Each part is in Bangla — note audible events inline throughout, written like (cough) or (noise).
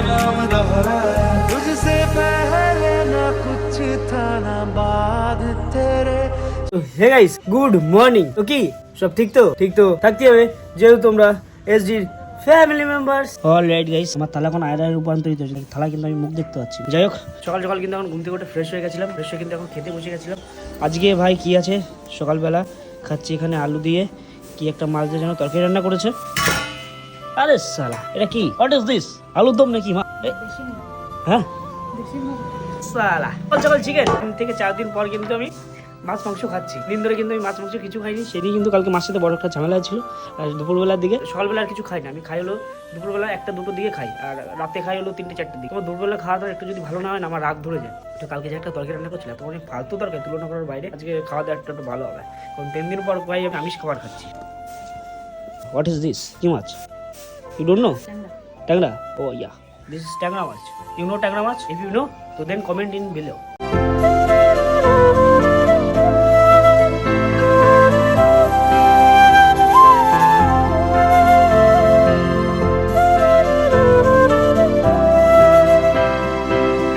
नाम दोहराया तुझसे पहले ना कुछ था ना बाद तेरे হে গাইস গুড মর্নিং তো কি সব ঠিক তো ঠিক তো থাকতে হবে যেহেতু তোমরা এসডির family members all right guys আমার থালা এখন আয়রায় রূপান্তরিত হয়েছে থালা কিন্তু আমি মুখ দেখতে পাচ্ছি যাই হোক সকাল সকাল কিন্তু এখন ঘুম থেকে উঠে ফ্রেশ হয়ে গেছিলাম ফ্রেশ হয়ে কিন্তু এখন খেতে বসে গেছিলাম আজকে ভাই কি আছে সকালবেলা খাচ্ছি এখানে আলু দিয়ে কি একটা মাছ দিয়ে যেন তরকারি রান্না করেছে আরে সালা এটা কি? হোয়াট ইজ দিস আলুর দম নাকি, মা? হ্যাঁ? সালা সকাল চিকেন থেকে চার দিন পর কিন্তু আমি মাছ, মাংস খাচ্ছি। দিন ধরে কিন্তু আমি মাছ, মাংস কিছু খাইনি। সেদিন কিন্তু কালকে মাছ সাথে বড় একটা ঝামেলা ছিল। আর দুপুরবেলার দিকে, সকালবেলা আর কিছু খাই না। আমি খাই হলো দুপুরবেলা একটা দুটো দিকে খাই, আর রাতে খাই হলো তিনটে, চারটে দিকে। আমার দুপুরবেলা খাওয়া দাওয়া একটু যদি ভালো না হয় না, আমার রাত ধরে যায়। তো কালকে যে একটা তরকারি রান্না করছিল তো অনেক ফালতু তরকারি তুলনা করার বাইরে আজকে খাওয়া দাওয়া একটু ভালো হবে। কারণ তিন দিন পর ভাই আমি আমিষ খাবার খাচ্ছি। হোয়াট ইজ দিস কি মাছ? ইয়া ইজ ট্যাংরা মাছ ইউ নো ট্যাংরা মাছ ইফ ইউ নো তো দেন কমেন্ট ইন বিলো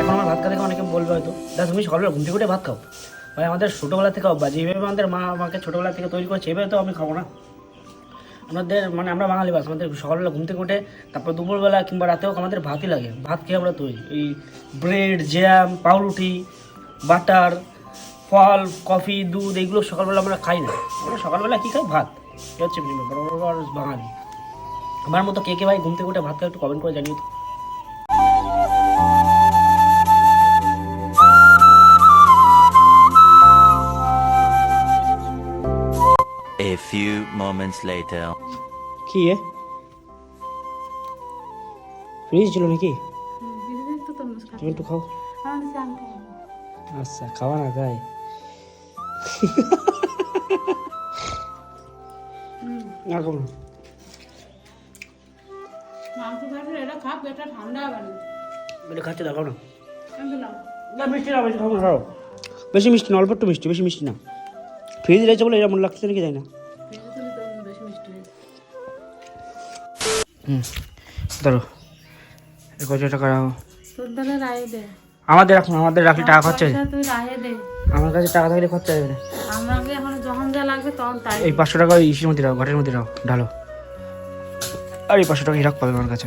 এখন আমার ভাত খাওয়া দেখে অনেকে বলবে হয়তো দাদা তুমি সকালবেলা ঘুম থেকে উঠে ভাত খাও? ভাই আমাদের ছোটোবেলা থেকে অভ্যাস। যেভাবে আমাদের মা আমাকে ছোটোবেলা থেকে তৈরি করেছে এভাবে তো আমি খাব না। আমাদের মানে আমরা বাঙালি বাস, আমাদের সকালবেলা ঘুম থেকে উঠে, তারপর দুপুরবেলা কিংবা রাতেও আমাদের ভাতই লাগে। ভাত খেয়ে আমরা তৈরি। এই ব্রেড জ্যাম পাউরুটি, বাটার, ফল, কফি, দুধ, এইগুলো সকালবেলা আমরা খাই না। আমরা সকালবেলা কী খাই? ভাত। এ হচ্ছে বাঙালি। আমার মতো কে কে ভাই ঘুম থেকে উঠে ভাত খাই একটু কমেন্ট করে জানিয়ে A few moments later. কি এ? ফ্রিজ ছিল নাকি? তুমি একটু খাও। আচ্ছা খাওয়া না তাই। না। খাব খাবি এটা খাচ্ছে দেখাও না মিষ্টি বেশি মিষ্টি না অল্প একটু মিষ্টি বেশি মিষ্টি না। ফ্রিজ রয়েছে বলে এরকম লাগছে নাকি জানি না। হুম ধরো কত টাকা রাখো? আমাদের রাখুন আমাদের রাখলে টাকা খরচা আমার কাছে টাকা থাকলে খরচা হবে না। আমাকে এখন যখন যা লাগবে তখন তাই এই পাঁচশো টাকা ওই ইসের মধ্যে রাখো ঘরের মধ্যে রাখো ঢালো। আর এই পাঁচশো টাকা হিরাক পাবে আমার কাছে।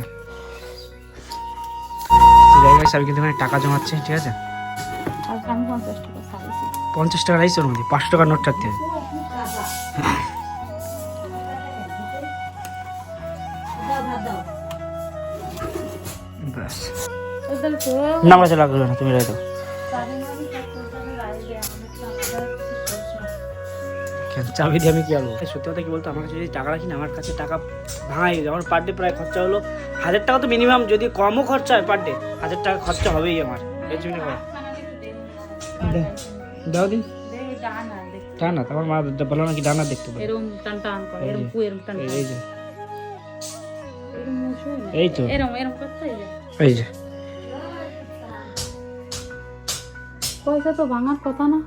জায়গায় স্যার কিন্তু এখানে টাকা জমাচ্ছে ঠিক আছে? পঞ্চাশ টাকা রাইস ওর মধ্যে পাঁচশো টাকার নোট থাকতে হবে। ব্যাস। তোদের তো না তুমি দাও রায়ে দে আমাদের টাকাটা কিছু করিস না। কেন চাবি দিয়ে আমি কি আনব? সত্যি কথা কি বলতো আমার কাছে যদি টাকা রাখি না আমার কাছে টাকা ভাঙাই আমার পার ডে প্রায় খরচা হলো হাজার টাকা তো মিনিমাম যদি কমও খরচা হয় পার ডে হাজার টাকা খরচা হবেই আমার। এর জন্য দাও দিন দে ডানা তোমার মা বলো নাকি ডানা দেখতে পারে এরম টান টান করে এরম কু এরম টান এই- যে। এই তো। এরম এরম করতে এই যে। পয়সা তো ভাঙার কথা না।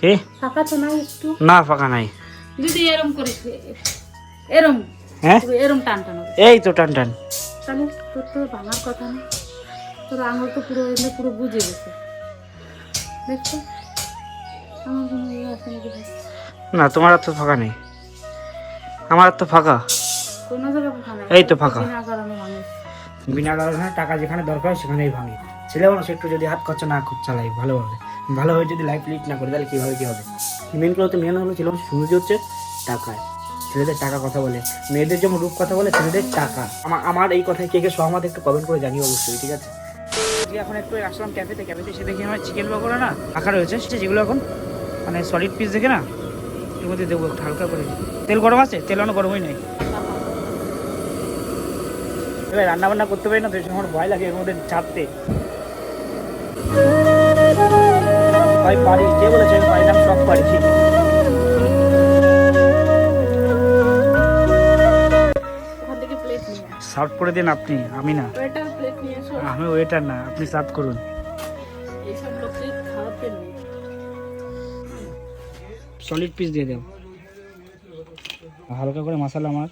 কে? টাকা তো নাই একটু। না ফাঁকা নাই। যদি এরম করিস এরম। হ্যাঁ? এরম টান টান এই তো টান টান। তাহলে তোর তো ভাঙার কথা না। তোর আঙুল তো পুরো এমনি পুরো বুঝে গেছে। দেখছ? আমার কোনো ইয়ে আছে নাকি ভাই? না তোমার আর তো ফাঁকা নেই। আমার আর তো ফাঁকা। কোনো জায়গায় ফাঁকা নাই। এই তো ফাঁকা। বিনা কারণে ভাঙে। বিনা কারণে টাকা যেখানে দরকার হয় সেখানেই ভাঙে। ছেলে মানুষ একটু যদি হাত খরচা না খরচা চালাই ভালোভাবে ভালোভাবে যদি লাইফ লিড না করে তাহলে কীভাবে কী হবে? মেন করে তো মেন হলো ছেলে মানুষ শুরু হচ্ছে টাকায় ছেলেদের টাকা কথা বলে। মেয়েদের যেমন রূপ কথা বলে ছেলেদের টাকা। আমার আমার এই কথায় কে কে সহমত একটু কমেন্ট করে জানিও অবশ্যই ঠিক আছে? এখন একটু আসলাম ক্যাফেতে ক্যাফেতে এসে দেখি আমার চিকেন পকোড়া না রাখা রয়েছে সেটা যেগুলো এখন মানে সলিড পিস দেখে না এর মধ্যে দেবো একটু হালকা করে। তেল গরম আছে? তেল অনেক গরমই নেই। এবার রান্না বান্না করতে পারি না তো আমার ভয় লাগে এর মধ্যে ছাড়তে ভাই পারি। কে বলেছে? আমি সব পারি। সার্ভ করে দিন আপনি আমি না। আমি ওয়েটার না আপনি সার্ভ করুন। সলিড পিস দিয়ে দেব। হালকা করে মশলা আমার।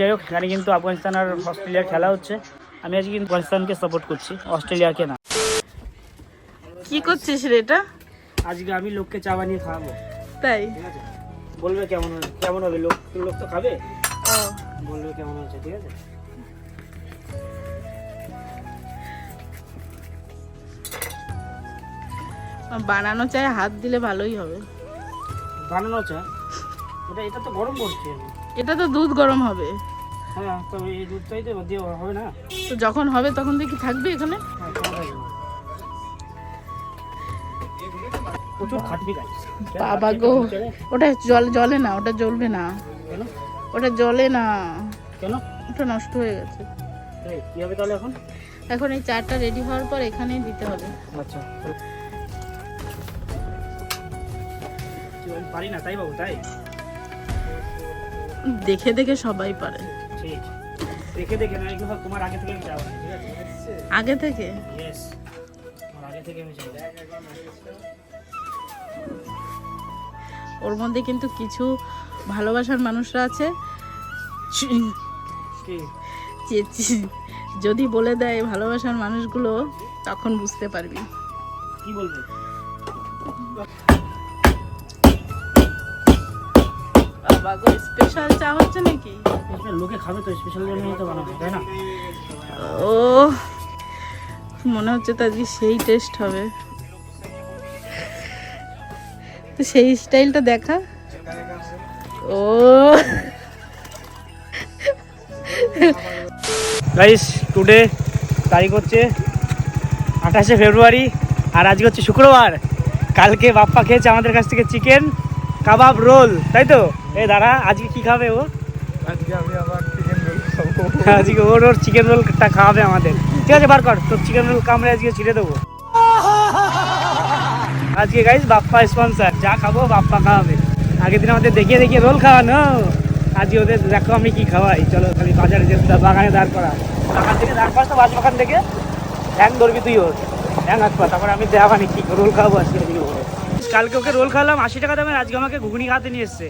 যাই হোক এখানে কিন্তু আফগানিস্তান আর অস্ট্রেলিয়ার খেলা হচ্ছে। আমি আজকে কিন্তু আফগানিস্তানকে সাপোর্ট করছি অস্ট্রেলিয়াকে না। কি করছিস রে এটা? আজকে আমি লোককে চা বানিয়ে খাওয়াবো। তাই? বলবে কেমন হবে কেমন হবে? লোক লোক তো খাবে? ও। বলবে কেমন হচ্ছে ঠিক আছে? বানানো চায় হাত দিলে ভালোই হবে। বানানো চা? এটা এটা তো গরম পড়ছে এটা তো দুধ গরম হবে। হ্যাঁ তবে এই দুধটাই তো দিয়ে হবে না? তো যখন হবে তখন দেখি থাকবে এখানে। হ্যাঁ, বাবা গো ওটা জল জলে না ওটা জ্বলবে না। ওটা জলে না। কেন? ওটা নষ্ট হয়ে গেছে। কি হবে তাহলে এখন? এখন এই চাটা রেডি হওয়ার পর এখানেই দিতে হবে। আচ্ছা। পারি না তাই বাবু তাই? দেখে দেখে সবাই পারে। ঠিক। দেখে দেখে না এগুলো তোমার আগে থেকে আমি যাব ঠিক আছে? আগে থেকে? ইয়েস তোমার আগে থেকে আমি ওর মধ্যে কিন্তু কিছু ভালোবাসার মানুষরা আছে। যদি বলে দেয় ভালোবাসার মানুষগুলো তখন বুঝতে পারবি। কি বলবে? বাবা গো স্পেশাল চা হচ্ছে নাকি? লোকে খাবে তো স্পেশাল জন্যই তো বানাবো তাই না? ও মনে হচ্ছে তো আজকে সেই টেস্ট হবে। তো সেই স্টাইলটা দেখা। ও। গাইস টুডে তারিখ হচ্ছে আঠাশে ফেব্রুয়ারি আর আজকে হচ্ছে শুক্রবার। কালকে বাপ্পা খেয়েছে আমাদের কাছ থেকে চিকেন কাবাব রোল তাই তো? এ, দাঁড়া, আজকে কি খাবে ও? আজকে খাব ওর ওর চিকেন রোলটা খাওয়াবে আমাদের। ঠিক আছে, বার কর, তোর চিকেন রোল কামড়ে আজকে ছিঁড়ে দেবো। আজকে গাইস বাপ্পা স্পন্সার যা খাব বাপ্পা খাওয়াবে। আগের দিন আমাদের দেখিয়ে দেখিয়ে রোল খাওয়ানো। আজকে ওদের, দেখো আমি কি খাওয়াই, চলো খালি বাজারে যে বাগানে দাঁড় করা। বাগান থেকে দাঁড় করাস তো বাজ বাগান থেকে। ঠ্যাং ধরবি তুই ওর। ঠ্যাং আসবা তারপরে আমি দেখাবানি কি রোল খাওয়াবো আজকে। কালকে ওকে রোল খাওয়ালাম, আশি টাকা দামের, আজকে আমাকে ঘুগনি খাওয়াতে নিয়ে এসছে।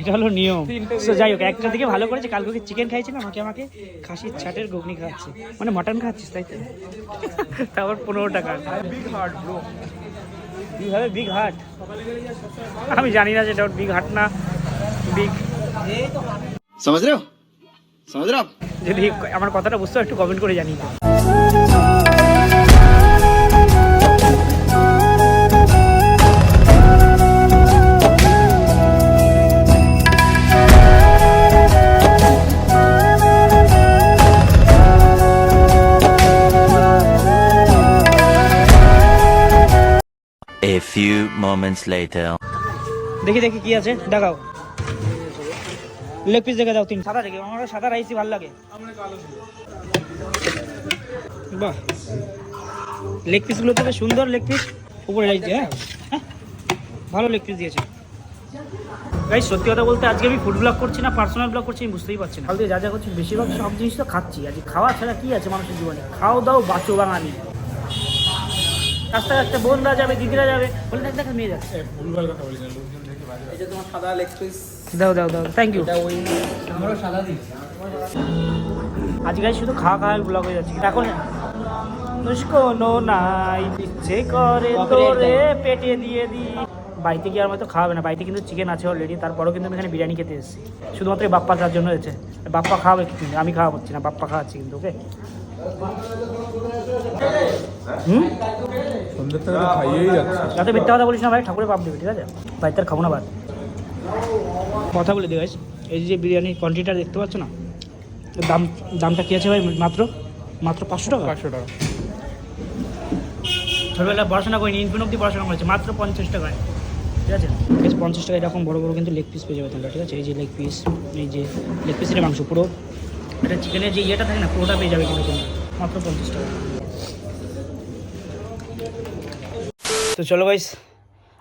এটা হলো নিয়ম। তো যাই হোক একটা দিকে ভালো করেছে কালকে চিকেন খাইছে না আমাকে আমাকে খাসির ছাটের ঘুগনি খাচ্ছে মানে মাটন খাচ্ছিস তাই তো? (laughs) তারপর পনেরো টাকা। বিগ হবে বিগ হাট আমি জানি না যেটা ওর বিগ হাট না বিগ সমাজ রেও সমাজ যদি আমার কথাটা বুঝতে একটু কমেন্ট করে জানিয়ে moments later. দেখি দেখি কি আছে। দেখাও। লেগ পিস দেখে দাও তিন সাদা দেখে আমার সাদা রাইসই ভালো লাগে। বাহ। লেগ পিসগুলো তো বেশ সুন্দর লেগ পিস উপরে রাইস হ্যাঁ? হ্যাঁ? ভালো লেগ পিস দিয়েছে। গাই সত্যি কথা বলতে আজকে আমি ফুড ব্লগ করছি না পার্সোনাল ব্লগ করছি আমি বুঝতেই পারছি না। কালকে যা যা করছি বেশিরভাগ সব জিনিস তো খাচ্ছি। আজকে খাওয়া ছাড়া কি আছে মানুষের জীবনে? খাও দাও বাঁচো বাঙালি। রাস্তায় একটা বোনরা যাবে দিদিরা যাবে। বলে দেখ দেখা মেয়ে যাচ্ছে। এই যে তোমার সাদা লেগ পিস দাও দাও দাও থ্যাংক ইউ ওই আমারও সাদা দিচ্ছি আজকাল শুধু খাওয়া খাওয়া ব্লগ হয়ে যাচ্ছে। এখন কোনো নাই। ইচ্ছে করে তোরে পেটে দিয়ে দি। বাড়িতে গিয়ে আর হয়তো খাওয়াবে না। বাড়িতে কিন্তু চিকেন আছে অলরেডি তারপরেও কিন্তু আমি এখানে বিরিয়ানি খেতে এসেছি। শুধুমাত্র বাপ্পা তার জন্য হয়েছে। বাপ্পা খাওয়াবে কিন্তু আমি খাওয়া হচ্ছি না। বাপ্পা খাওয়াচ্ছি কিন্তু ওকে সন্ধ্যের থেকে খাইয়েই যাচ্ছে মিথ্যা কথা বলিস না ভাই ঠাকুরের পাপ দেবে ঠিক আছে? বাড়িতে আর খাব না বাদ। কথা বলে দিই এই যে বিরিয়ানির কোয়ান্টিটিটা দেখতে পাচ্ছ না? দাম দামটা কী আছে ভাই মাত্র? মাত্র পাঁচশো টাকা? পাঁচশো টাকা। ছোটবেলায় পড়াশোনা করিনি ইনফিন অব্দি পড়াশোনা করেছে মাত্র পঞ্চাশ টাকায়। ঠিক আছে? পঞ্চাশ টাকা এরকম বড় বড় কিন্তু লেগ পিস পেয়ে যাবে তোমরা ঠিক আছে? এই যে লেগ পিস এই যে লেগ পিসের মাংস পুরো। এটা চিকেনের যে ইয়েটা থাকে না পুরোটা পেয়ে যাবে কিন্তু তোমরা। মাত্র পঞ্চাশ টাকা। তো চলো গাইস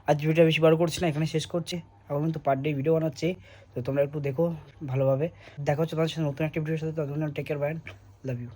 আজ ভিডিওটা বেশি বড় করছি না, এখানে শেষ করছে। এখন কিন্তু পার ডে ভিডিও বানাচ্ছি, তো তোমরা একটু দেখো ভালোভাবে। দেখা হচ্ছে তোমাদের সাথে নতুন একটা ভিডিওর সাথে, ততক্ষণ take care bye love you